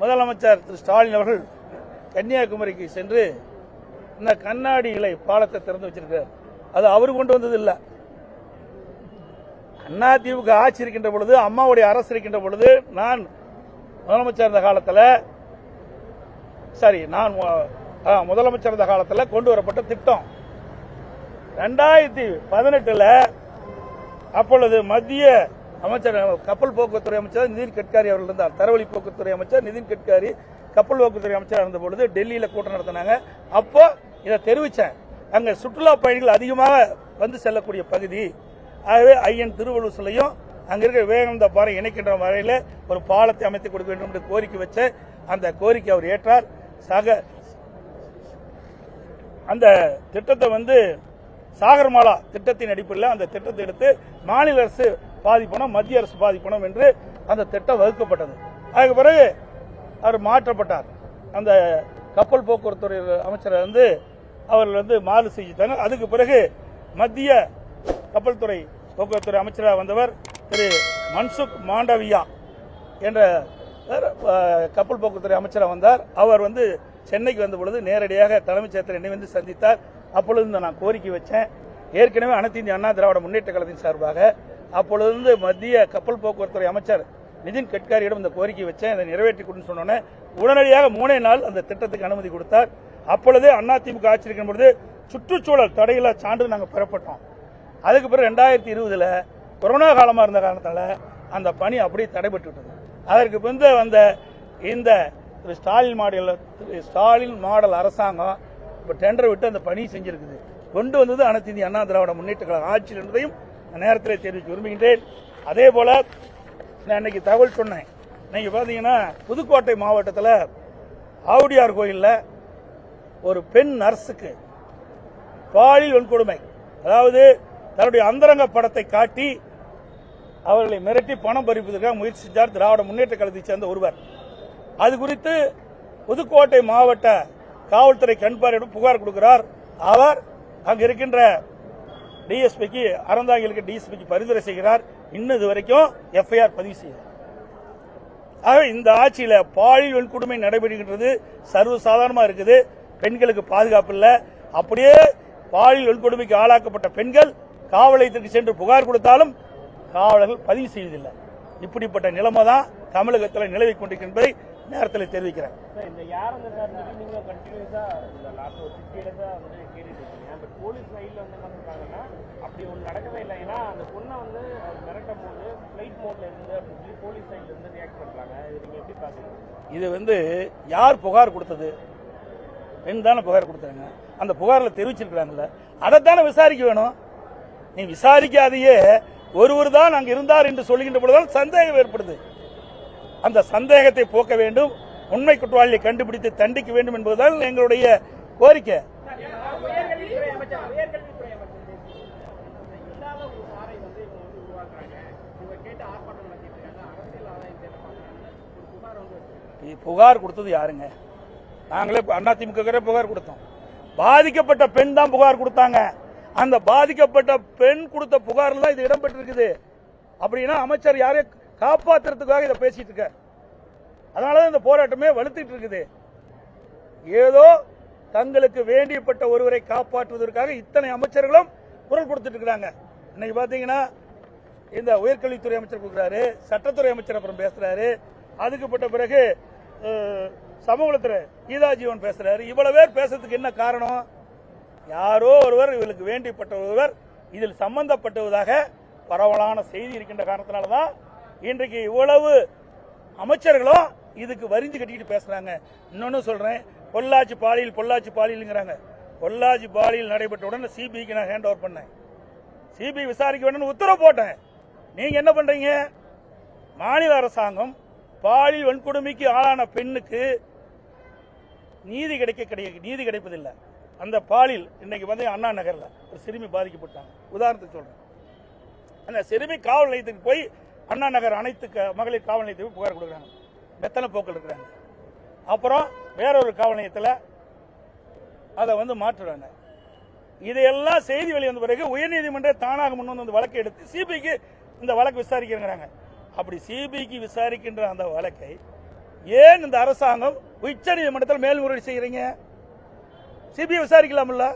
முதலமைச்சர் திரு ஸ்டாலின் அவர்கள் கன்னியாகுமரிக்கு சென்று இந்த கண்ணாடி இலை பாலத்தை திறந்து வச்சிருக்கிறார் அது அவர் கொண்டு வந்தது அண்ணா அதிமுக ஆட்சி இருக்கின்ற பொழுது அம்மாவுடைய அரசு இருக்கின்ற பொழுது நான் முதலமைச்சர் இருந்த காலத்தில் சரி நான் முதலமைச்சர் இருந்த காலத்தில் கொண்டு வரப்பட்ட திட்டம். ரெண்டாயிரத்தி பதினெட்டுல அப்பொழுது மத்திய அமைச்சர் கப்பல் போக்குவரத்துறை அமைச்சர் நிதின் கட்காரி அவர்கள் இருந்தார். தரவழி போக்குவரத்துறை அமைச்சர் நிதின் கட்காரி கப்பல் போக்குவரத்துறை அமைச்சர் இருந்த பொழுது டெல்லியில் கூட்டம் நடத்தினாங்க. அப்போ இதை தெரிவித்தேன் அங்கே சுற்றுலா பயணிகள் அதிகமாக வந்து செல்லக்கூடிய பகுதி. ஆகவே ஐயன் திருவள்ளூர் சிலையும் இருக்கிற விவேகானந்த பாறை இணைக்கின்ற வரையில் ஒரு பாலத்தை அமைத்து கொடுக்க வேண்டும் என்று கோரிக்கை வச்ச அந்த கோரிக்கை அவர் ஏற்றார். சக அந்த திட்டத்தை வந்து சாகர்மாலா திட்டத்தின் அடிப்படையில் அந்த திட்டத்தை எடுத்து மாநில அரசு பாதிப்பணம் மத்திய அரசு பாதிப்பணம் என்று அந்த திட்டம் வகுக்கப்பட்டது. அதுக்கு பிறகு அவர் மாற்றப்பட்டார். அந்த கப்பல் போக்குவரத்துறை அமைச்சர் வந்து அவர்கள் வந்து மாறு செஞ்சுட்டாங்க. அதுக்கு பிறகு மத்திய கப்பல் துறை போக்குவரத்துறை அமைச்சராக வந்தவர் திரு மன்சுக் மாண்டவியா என்ற கப்பல் போக்குவரத்துறை அமைச்சராக வந்தார். அவர் வந்து சென்னைக்கு வந்த பொழுது நேரடியாக தலைமைச் செயலர் என்னை வந்து சந்தித்தார். அப்பொழுது நான் கோரிக்கை வச்சேன். ஏற்கனவே அனைத்து இந்திய அண்ணா திராவிட முன்னேற்ற கழகத்தின் சார்பாக அப்பொழுது மத்திய கப்பல் போக்குவரத்துறை அமைச்சர் நிதின் கட்காரியிடம் இந்த கோரிக்கை வச்சேன். இதை நிறைவேற்றி கொடுன்னு சொன்னோன்னே உடனடியாக மூணே நாள் அந்த திட்டத்துக்கு அனுமதி கொடுத்தார். அப்பொழுதே அதிமுக ஆட்சி இருக்கும் பொழுது சுற்றுச்சூழல் தடையில்லா சான்று நாங்கள் பெறப்பட்டோம். அதுக்கு பிறகு ரெண்டாயிரத்தி இருபதுல கொரோனா காலமாக இருந்த காரணத்தால் அந்த பணி அப்படியே தடைபட்டு விட்டது அதற்கு பிறந்த வந்த இந்த திரு ஸ்டாலின் மாடல் திரு ஸ்டாலின் மாடல் அரசாங்கம் இப்போ டெண்டர் விட்டு அந்த பணி செஞ்சிருக்குது. கொண்டு வந்தது அனைத்து இந்திய அண்ணா திராவிட முன்னேற்ற கழக ஆட்சியில் இருந்ததையும் நேரத்தில் தெரிவிக்க விரும்புகின்றேன். அதே போல நான் இன்னைக்கு தகவல் சொன்னேன். இன்னைக்கு பார்த்தீங்கன்னா புதுக்கோட்டை மாவட்டத்தில் ஆவுடியார் கோயிலில் ஒரு பெண் நர்ஸுக்கு பாலியல் வன்கொடுமை அதாவது தன்னுடைய அந்தரங்க படத்தை காட்டி அவர்களை மிரட்டி பணம் பறிப்பதற்காக முயற்சி செஞ்சார். திராவிட முன்னேற்ற கழகத்தைச் சேர்ந்த ஒருவர். அது குறித்து புதுக்கோட்டை மாவட்ட காவல்துறை கண்பாரிடம் புகார் கொடுக்கிறார். அவர் அங்கு இருக்கின்ற டிஎஸ்பிக்கு அறந்தாங்கி டிஎஸ்பிக்கு பரிந்துரை செய்கிறார். இன்னது வரைக்கும் எஃப்ஐஆர் பதிவு செய்கிறார் ஆகவே இந்த ஆட்சியில பாலியல் வன்கொடுமை நடைபெறுகின்றது சர்வசாதாரணமா இருக்குது. பெண்களுக்கு பாதுகாப்பு இல்லை. அப்படியே பாலியல் வன்கொடுமைக்கு ஆளாக்கப்பட்ட பெண்கள் காவல் நிலையத்திற்கு சென்று புகார் கொடுத்தாலும் காவலர்கள் பதிவு செய்வதில்லை. இப்படிப்பட்ட நிலைமை தான் தமிழகத்தில் நிலவிக் கொண்டிருக்கின்றதை நேரத்தில் தெரிவிக்கிறேன். போலீஸ் வந்து அப்படி ஒன்று நடக்கவே இல்லை. ஏன்னா அந்த பொண்ணை வந்து மிரட்டும் போது ஃபிளைட் மோட்ல இருந்து அப்படின்னு சொல்லி போலீஸ் சைட்ல இருந்து ரியாக்ட் பண்றாங்க. இது நீங்க எப்படி பாக்குறீங்க இது வந்து யார் புகார் கொடுத்தது? பெண் தானே புகார் கொடுத்தாங்க. அந்த புகாரில் தெரிவிச்சிருக்கிறாங்கல்ல. அதைத்தானே விசாரிக்க வேணும். நீ விசாரிக்காதையே. ஒருவர் தான் அங்கே இருந்தார் என்று சொல்லுகின்ற பொழுதுதான் சந்தேகம் ஏற்படுது. அந்த சந்தேகத்தை போக்க வேண்டும். உண்மை குற்றவாளியை கண்டுபிடித்து தண்டிக்க வேண்டும் என்பதுதான் எங்களுடைய கோரிக்கை உயர்கல்வித்துறை அமைச்சர் உயர்கல்வித்துறை அமைச்சர் இல்லாத ஒரு சாரை வந்து இவங்க வந்து உருவாக்குறாங்க இவங்க கேட்டு ஆர்ப்பாட்டம் நடத்திட்டு இருக்காங்க அரசியல் ஆதாயம் தேட பார்க்கறாங்க ஒரு புகார் வந்து வச்சிருக்காங்க. இ- புகார் கொடுத்தது யாருங்க? நாங்களே அதிமுக புகார் கொடுத்தோம். பாதிக்கப்பட்ட பெண் தான் புகார் கொடுத்தாங்க. அந்த பாதிக்கப்பட்ட பெண் கொடுத்த புகார்ல தான் இது இடம்பெற்றிருக்குது. அப்படின்னா அமைச்சர் யாரையும் காப்பாத்துறதுக்காக இதை பேசிட்டு இருக்க அதனாலதான் இந்த போராட்டமே வலுத்துட்டு இருக்குது. ஏதோ தங்களுக்கு வேண்டியப்பட்ட ஒருவரை காப்பாற்றுவதற்காக இத்தனை அமைச்சர்களும் குரல் கொடுத்துட்டு இருக்கிறாங்க. இன்னைக்கு பார்த்தீங்கன்னா இந்த உயர்கல்வித்துறை அமைச்சர் கொடுக்குறாரு சட்டத்துறை அமைச்சர் அப்புறம் பேசுறாரு. அதுக்குப்பட்ட பிறகு சமூகத்தில் கீதாஜீவன் பேசுறாரு. இவ்வளவு பேர் பேசுறதுக்கு என்ன காரணம்? யாரோ ஒருவர் இவளுக்கு வேண்டிப்பட்ட ஒருவர் இதில் சம்பந்தப்பட்டுவதாக பரவலான செய்தி இருக்கின்ற காரணத்தினாலதான் இன்றைக்கு இவ்வளவு அமைச்சர்களும் இதுக்கு வரிஞ்சு கட்டிக்கிட்டு பேசுறாங்க. இன்னொன்னு சொல்றேன். பொள்ளாச்சி பாலியல் பொள்ளாச்சி பாலியல்ங்கிறாங்க. பொள்ளாச்சி பாலியல் நடைபெற்ற உடனே சிபிஐக்கு நான் ஹேண்ட் ஓவர் பண்ணேன். சிபிஐ விசாரிக்க வேண்டும் உத்தரவு போட்டேன். நீங்க என்ன பண்றீங்க? மாநில அரசாங்கம் பாலியல் வன்கொடுமைக்கு ஆளான பெண்ணுக்கு நீதி கிடைக்க கிடைக்க நீதி கிடைப்பதில்லை. அந்த பாலியல் இன்னைக்கு வந்து அண்ணா நகரில் ஒரு சிறுமி பாதிக்கப்பட்டாங்க. உதாரணத்துக்கு சொல்கிறேன் அந்த சிறுமி காவல் நிலையத்துக்கு போய் அண்ணா நகர் அனைத்து மகளிர் காவல் நிலையத்துக்கு புகார் கொடுக்குறாங்க. மெத்தனை போக்கள் இருக்கிறாங்க. அப்புறம் வேறொரு காவல் நிலையத்தில் அதை வந்து மாற்றுறாங்க. இதையெல்லாம் செய்தி வெளிவந்த பிறகு உயர்நீதிமன்ற தானாக முன் வந்து வழக்கை எடுத்து சிபிக்கு இந்த வழக்கு விசாரிக்கிறாங்க அப்படி சிபிஐக்கு விசாரிக்கின்ற அந்த வழக்கை ஏன் இந்த அரசாங்கம் உச்ச நீதிமன்றத்தில் மேல்முறையீடு செய்கிறீங்க சிபிஐ விசாரிக்கலாம்ல?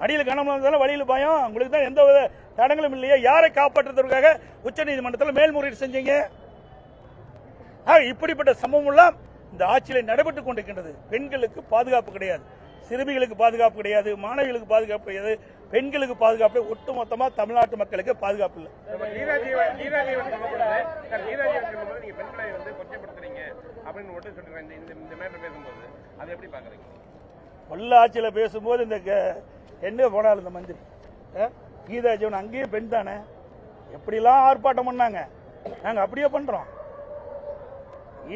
மடியில் கனமளம் இருந்தாலும் வழியில் பயம். உங்களுக்கு தான் எந்த வித தடங்களும் இல்லையா. யாரை காப்பாற்றுறதுக்காக உச்ச நீதிமன்றத்தில் மேல்முறையீடு செஞ்சீங்க? இப்படிப்பட்ட சம்பவம் எல்லாம் இந்த ஆட்சியில் நடைபெற்றுக் கொண்டிருக்கின்றது. பெண்களுக்கு பாதுகாப்பு கிடையாது. சிறுமிகளுக்கு பாதுகாப்பு கிடையாது மாணவிகளுக்கு பாதுகாப்பு கிடையாது பெண்களுக்கு பாதுகாப்பு. ஒட்டுமொத்தமா தமிழ்நாட்டு மக்களுக்கு பாதுகாப்பு இல்லை. கொள்ள ஆட்சியில பேசும்போது இந்த என்ன போனாலும் இந்த மந்திரி? கீதா ஜீவன் அங்கேயும் பெண் தானே? எப்படிலாம் ஆர்ப்பாட்டம் பண்ணாங்க? நாங்க அப்படியே பண்றோம்.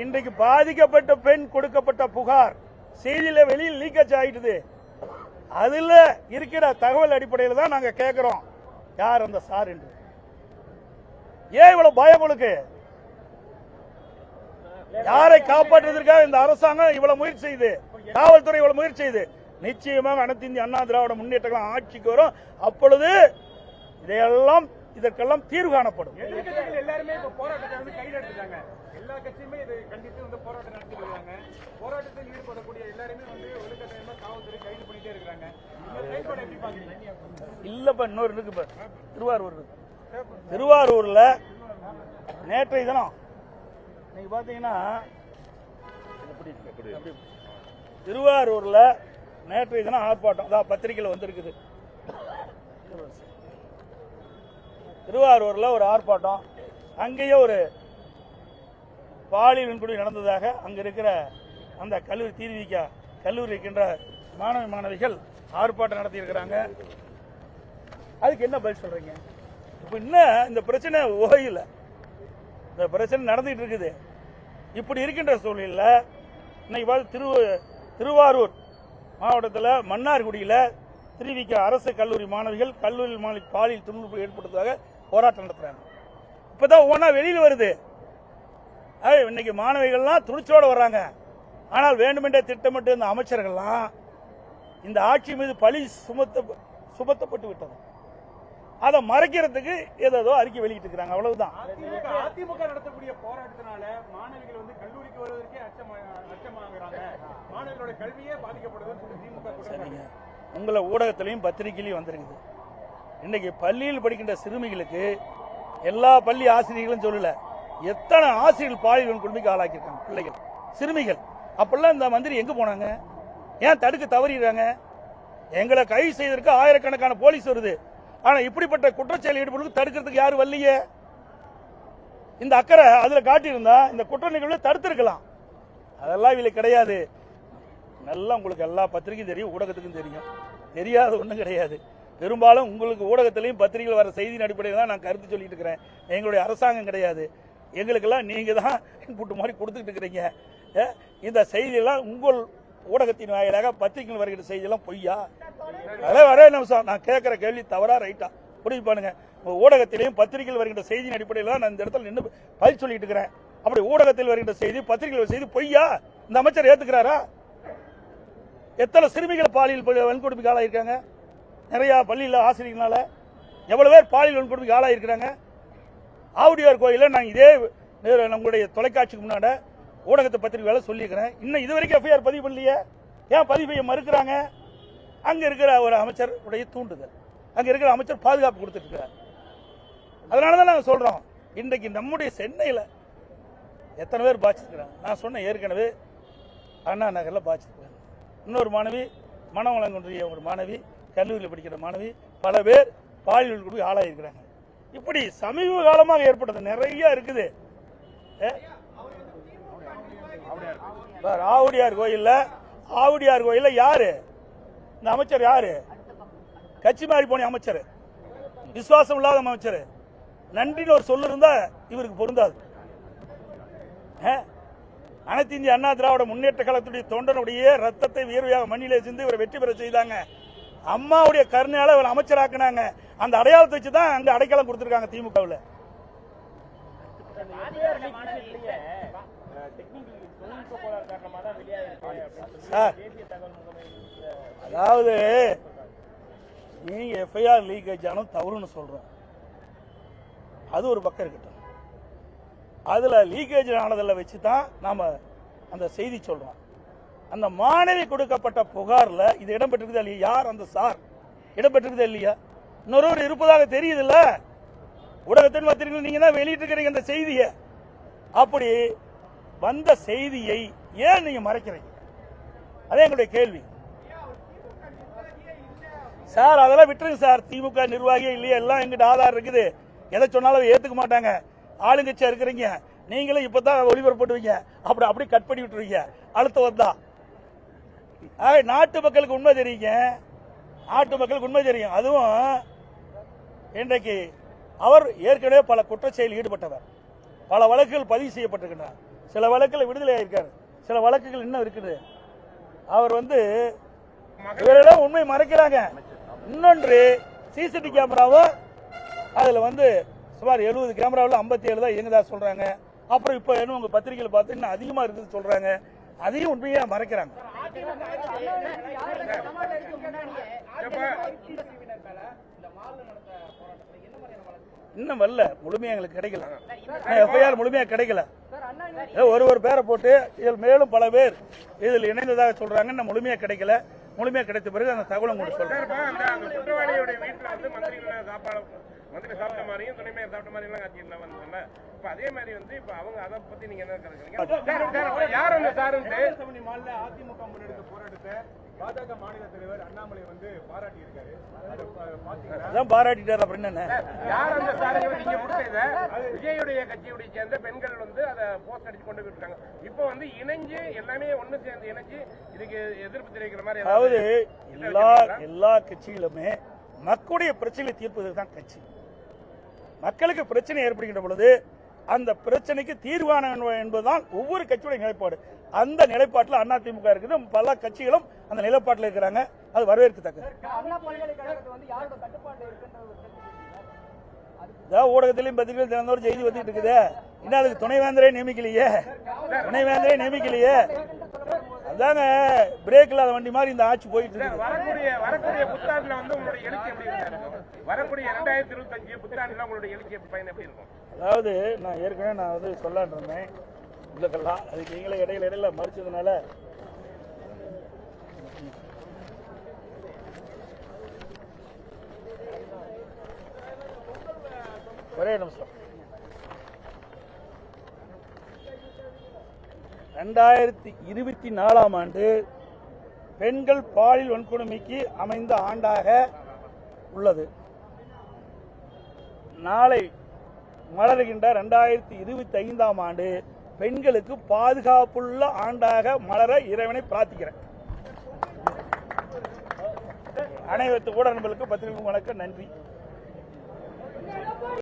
இன்றைக்கு பாதிக்கப்பட்ட பெண் கொடுக்கப்பட்ட புகார். செய்தியில வெளியில் லீக்கேஜ் ஆயிட்டுது. அதுல இருக்கிற தகவல் அடிப்படையில் தான் நாங்க கேட்கிறோம் யார் அந்த சார் என்று. ஏன் இவ்வளவு பயம் உங்களுக்கு? யாரை காப்பாற்றுவதற்காக இந்த அரசாங்கம் இவ்வளவு முயற்சி செய்யுது காவல்துறை இவ்வளவு முயற்சி செய்யுது நிச்சயமாக அனைத்து இந்திய அண்ணா திராவிட முன்னேற்றங்கள் ஆட்சிக்கு வரும். அப்பொழுது இதையெல்லாம் இதற்கெல்லாம் தீர்வு காணப்படும் எல்லாருமே இப்ப போராட்டத்தை வந்து கையில் எடுத்துட்டாங்க எல்லா கட்சியுமே இதை கண்டித்து வந்து போராட்டம் இருக்காங்க போராட்டத்தில் ஈடுபடக்கூடிய எல்லாருமே வந்து ஒழுக்கத்தையமா காவல்துறை கைது பண்ணிட்டே இருக்காங்க இந்த செயல்பாடு எப்படி பாக்குறீங்க இல்லப்பா இன்னொரு இருக்கு பாரு. திருவாரூர். திருவாரூர்ல நேற்றைய தினம் நீங்க பாத்தீங்கன்னா எப்படி இருக்கு? அப்படி. திருவாரூர்ல நேற்றைய தினம் ஆர்ப்பாட்டம் அதான் பத்திரிகையில் வந்திருக்குது திருவாரூரில் ஒரு ஆர்ப்பாட்டம். அங்கேயே ஒரு பாலியல் வன்கொடுமை நடந்ததாக அங்கே இருக்கிற அந்த கல்லூரி தீர்விக்க கல்லூரி இருக்கின்ற மாணவ மாணவிகள் ஆர்ப்பாட்டம் நடத்தியிருக்கிறாங்க. அதுக்கு என்ன பதில் சொல்கிறீங்க இப்போ இன்னும் இந்த பிரச்சனை ஓயில்? இந்த பிரச்சனை நடந்துகிட்டு இருக்குது. இப்படி இருக்கின்ற சூழலில் இன்னைக்கு பார்த்து திரு திருவாரூர் மாவட்டத்தில் மன்னார்குடியில் திருவிக்க அரசு கல்லூரி மாணவிகள் கல்லூரி மாணவி பாலியல் துன்புறுப்பு ஏற்படுத்துவதாக போராட்டம் நடத்துறாங்க. இப்பதான் ஒவ்வொன்றா வெளியில் வருது. இன்னைக்கு மாணவிகள்லாம் துணிச்சோட வர்றாங்க. ஆனால் வேண்டுமென்றே திட்டமிட்டு இந்த அமைச்சர்கள்லாம் இந்த ஆட்சி மீது பழி சுமத்த சுமத்தப்பட்டு விட்டது. அதை மறைக்கிறதுக்கு ஏதோ அறிக்கை வெளியிட்டு இருக்கிறாங்க. அவ்வளவுதான். அதிமுக நடத்தக்கூடிய போராட்டத்தினால மாணவிகள் வந்து கல்லூரிக்கு வருவதற்கே அச்சமா அச்சமாகறாங்க. மாணவிகளோட கல்வியே பாதிக்கப்படுதுன்னு திமுக உங்களை ஊடகத்திலையும் பத்திரிகையிலையும் வந்திருக்குது. இன்னைக்கு பள்ளியில் படிக்கின்ற சிறுமிகளுக்கு எல்லா பள்ளி ஆசிரியர்களும் சொல்லல எத்தனை ஆசிரியர்கள் பாலியல் கொடுமைக்கு ஆளாக்கியிருக்காங்க பிள்ளைகள் சிறுமிகள். அப்பெல்லாம் இந்த மந்திரி எங்க போனாங்க? ஏன் தடுக்க தவறிடுறாங்க? எங்களை கைது செய்வதற்கு ஆயிரக்கணக்கான போலீஸ் வருது. ஆனா இப்படிப்பட்ட குற்றச்செயல் ஈடுபடுவதற்கு தடுக்கிறதுக்கு யாரும் வரலையே. இந்த அக்கறை அதுல காட்டியிருந்தா இந்த குற்ற நிகழ்வை தடுத்திருக்கலாம். அதெல்லாம் இதில் கிடையாது. நல்லா உங்களுக்கு எல்லா பத்திரிகையும் தெரியும் ஊடகத்துக்கும் தெரியும். தெரியாத ஒன்றும் கிடையாது. பெரும்பாலும் உங்களுக்கு ஊடகத்திலையும் பத்திரிகையில் வர செய்தியின் அடிப்படையில் தான் நான் கருத்து சொல்லிட்டு இருக்கிறேன். எங்களுடைய அரசாங்கம் கிடையாது. எங்களுக்கெல்லாம் நீங்கள் தான் இன்புட் மாதிரி கொடுத்துக்கிட்டு இருக்கிறீங்க. இந்த செய்தியெல்லாம் உங்கள் ஊடகத்தின் வாயிலாக பத்திரிகையில் வருகிற செய்தியெல்லாம் பொய்யா? அதே வரே நிமிஷம் நான் கேட்குற கேள்வி தவறா ரைட்டா? புரிஞ்சு பாருங்க. ஊடகத்திலையும் பத்திரிகையில் வருகின்ற செய்தியின் அடிப்படையில் தான் நான் இந்த இடத்துல நின்று பதில் சொல்லிட்டு இருக்கிறேன். அப்படி ஊடகத்தில் வருகின்ற செய்தி பத்திரிகையில் செய்தி பொய்யா? இந்த அமைச்சர் ஏத்துக்கிறாரா? எத்தனை சிறுமிகள் பாலியல் ப- வன்கொடுமைக்கு ஆளாயிருக்காங்க? நிறையா பள்ளியில் ஆசிரியர்களால் எவ்வளோ பேர் பாலியல் வன்கொடுமைக்கு ஆளாயிருக்கிறாங்க. ஆவுடியார் கோயிலில் நாங்கள் இதே நம்மளுடைய தொலைக்காட்சிக்கு முன்னாடி ஊடகத்தை பத்திரிகையால சொல்லியிருக்கிறேன். இன்னும் இது வரைக்கும் எஃப்ஐஆர் பதிவு பண்ணலையே. ஏன் பதிவு செய்ய மறுக்கிறாங்க? அங்கே இருக்கிற ஒரு அமைச்சர் உடைய தூண்டுதல். அங்கே இருக்கிற அமைச்சர் பாதுகாப்பு கொடுத்துட்டுருக்கார் அதனால தான் நாங்கள் சொல்கிறோம் இன்றைக்கு நம்முடைய சென்னையில் எத்தனை பேர் பாய்ச்சிருக்கிறாங்க நான் சொன்ன ஏற்கனவே அண்ணா நகரில் பாதிச்சிருக்கிறாங்க. இன்னொரு மாணவி மனவளங்குன்றிய ஒரு மாணவி கல்லூரியில் படிக்கிற மாணவி பல பேர் பாலியல் குழு ஆளாயிருக்கிறாங்க. இப்படி சமீப காலமாக ஏற்பட்டது நிறைய இருக்குது. ஆவுடியார் கோயிலில் ஆவுடியார் கோயிலில் யாரு? இந்த அமைச்சர் யாரு? கட்சி மாறி போன அமைச்சர். விசுவாசம் இல்லாத அமைச்சர். நன்றின்னு ஒரு சொல்லு இருந்தா இவருக்கு பொருந்தாது. அனைத்து இந்திய அண்ணா திராவிட முன்னேற்ற கழகத்துடைய தொண்டனுடைய ரத்தத்தை வியர்வையாக மண்ணிலே சிந்து இவரை வெற்றி பெற செய்தாங்க. அம்மாவுடைய கருணையால இவளை அமைச்சராக்குனாங்க. அந்த அடையாளத்தை வச்சு தான் அங்க அடைக்கலம் கொடுத்துருக்காங்க திமுகவில். அதாவது நீங்க எஃப்ஐஆர் லீக்கேஜ் ஆனும் தவறுன்னு சொல்றோம். அது ஒரு பக்கம் இருக்கட்டும். அதுல லீக்கேஜ் ஆனதில் வச்சு தான் நாம அந்த செய்தி சொல்றோம். அந்த மாணவி கொடுக்கப்பட்ட புகாரில் இது இடம்பெற்றிருக்குதா இல்லையா? யார்? அந்த சார். இடம்பெற்றிருக்குதா இல்லையா? இன்னொருவர் இருப்பதாக தெரியுதுல்ல? ஊடகத்தின் பத்திரிகைகள் நீங்க தான் வெளியிட்டு இருக்கிறீங்க அந்த செய்தியை. அப்படி வந்த செய்தியை ஏன் நீங்க மறைக்கிறீங்க? அதே எங்களுடைய கேள்வி. சார் அதெல்லாம் விட்டுருங்க சார். திமுக நிர்வாகியே இல்லையா. எல்லாம் எங்கிட்ட ஆதாரம் இருக்குது. எதை சொன்னாலும் ஏத்துக்க மாட்டாங்க. ஆளுங்கட்சியா இருக்கிறீங்க. நீங்களும் இப்பதான் ஒளிபரப்பு அப்படி அப்படி கட் பண்ணி விட்டுருவீங்க. அடுத்த வந்தா. நாட்டு மக்களுக்கு உண்மை தெரியுங்க. நாட்டு மக்களுக்கு உண்மை தெரியும். அதுவும் இன்றைக்கு அவர் ஏற்கனவே பல குற்றச்செயலில் ஈடுபட்டவர். பல வழக்குகள் பதிவு செய்யப்பட்டிருக்கின்றன. சில வழக்குகள் விடுதலை ஆயிருக்காரு. சில வழக்குகள் இன்னும் இருக்குது. அவர் வந்து இவரிடம் உண்மை மறைக்கிறாங்க. இன்னொன்று சிசிடிவி கேமராவும் அதுல வந்து சுமார் எழுபது கேமராவில் ஐம்பத்தி ஏழு தான் இயங்குதா சொல்றாங்க. அப்புறம் இப்போ என்ன உங்க பத்திரிகையில் பார்த்து இன்னும் அதிகமா இருக்குன்னு சொல்றாங்க. அதையும் உண்மையா மறைக்கிறாங்க. இன்னும் வரல. முழுமையா எங்களுக்கு கிடைக்கல. எஃப்ஐஆர் முழுமையா கிடைக்கல. ஏதோ ஒரு ஒரு பேரை போட்டு இதில் மேலும் பல பேர் இதில் இணைந்ததாக சொல்றாங்க. இன்னும் முழுமையா கிடைக்கல. முழுமையா கிடைத்த பிறகு அந்த தகவலை உங்களுக்கு சொல்றேன். மந்திரி சாப்பிட்ட மாதிரியும் துணை மேயர் சாப்பிட்ட மாதிரி எல்லாம் காட்சி எல்லாம் வந்ததுல்ல இப்ப அதே மாதிரி வந்து இப்ப அவங்க அதை பத்தி நீங்க என்ன கருதுறீங்க? யார் அந்த சாருன்ட்டு மால்ல அதிமுக முன்னெடுத்த போராட்டத்தை பாஜக மாநில தலைவர் அண்ணாமலை வந்து பாராட்டி இருக்காரு அதான் பாராட்டிட்டார் அப்படின்னு யார் அந்த சாருங்க நீங்க கொடுத்தத விஜயுடைய கட்சியுடைய சேர்ந்த பெண்கள் வந்து அதை போஸ்ட் அடிச்சு கொண்டு போயிருக்காங்க இப்போ வந்து இணைஞ்சு எல்லாமே ஒண்ணு சேர்ந்து இணைஞ்சு இதுக்கு எதிர்ப்பு தெரிவிக்கிற மாதிரி அதாவது ஏதாவது எல்லா எல்லா கட்சிகளுமே மக்களுடைய பிரச்சனை தீர்ப்பது தான் கட்சி. மக்களுக்கு பிரச்சனை ஏற்படுகின்ற பொழுது அந்த பிரச்சனைக்கு தீர்வான என்பதுதான் ஒவ்வொரு கட்சியுடைய நிலைப்பாடு. அந்த நிலைப்பாட்டில் அதிமுக இருக்குது பல கட்சிகளும் அந்த நிலைப்பாட்டில் இருக்கிறாங்க. அது வரவேற்கத்தக்கது. அதாவது ஊடகத்திலையும் பத்திரிகையில் தினந்தோறும் செய்தி வந்துட்டு இருக்குது. இன்னும் அதுக்கு துணைவேந்தரே நியமிக்கலையே? துணைவேந்தரே நியமிக்கலையே? அதாங்க பிரேக் இல்லாத வண்டி மாதிரி இந்த ஆட்சி போயிட்டு இருக்கு வரக்கூடிய வரக்கூடிய புத்தாண்டுல வந்து உங்களுடைய எழுச்சி எப்படி இருக்கும் வரக்கூடிய ரெண்டாயிரத்தி இருபத்தஞ்சு புத்தாண்டுல உங்களுடைய எழுச்சி எப்படி பயன் எப்படி இருக்கும்? அதாவது நான் ஏற்கனவே நான் வந்து சொல்லான் இருந்தேன். இல்லக்கெல்லாம் அதுக்கு நீங்களே இடையில இடையில மறிச்சதுனால ஒரே நிமிஷம். ரெண்டாயிரத்தி இருபத்தி நாலாம் ஆண்டு பெண்கள் பாலியல் வன்கொடுமைக்கு அமைந்த ஆண்டாக உள்ளது. நாளை மலர்கின்ற ரெண்டாயிரத்தி இருபத்தி ஐந்தாம் ஆண்டு பெண்களுக்கு பாதுகாப்புள்ள ஆண்டாக மலர இறைவனை பிரார்த்திக்கிறேன். அனைவருக்கு கூட நண்பர்களுக்கு பத்திரிகை வணக்கம் நன்றி.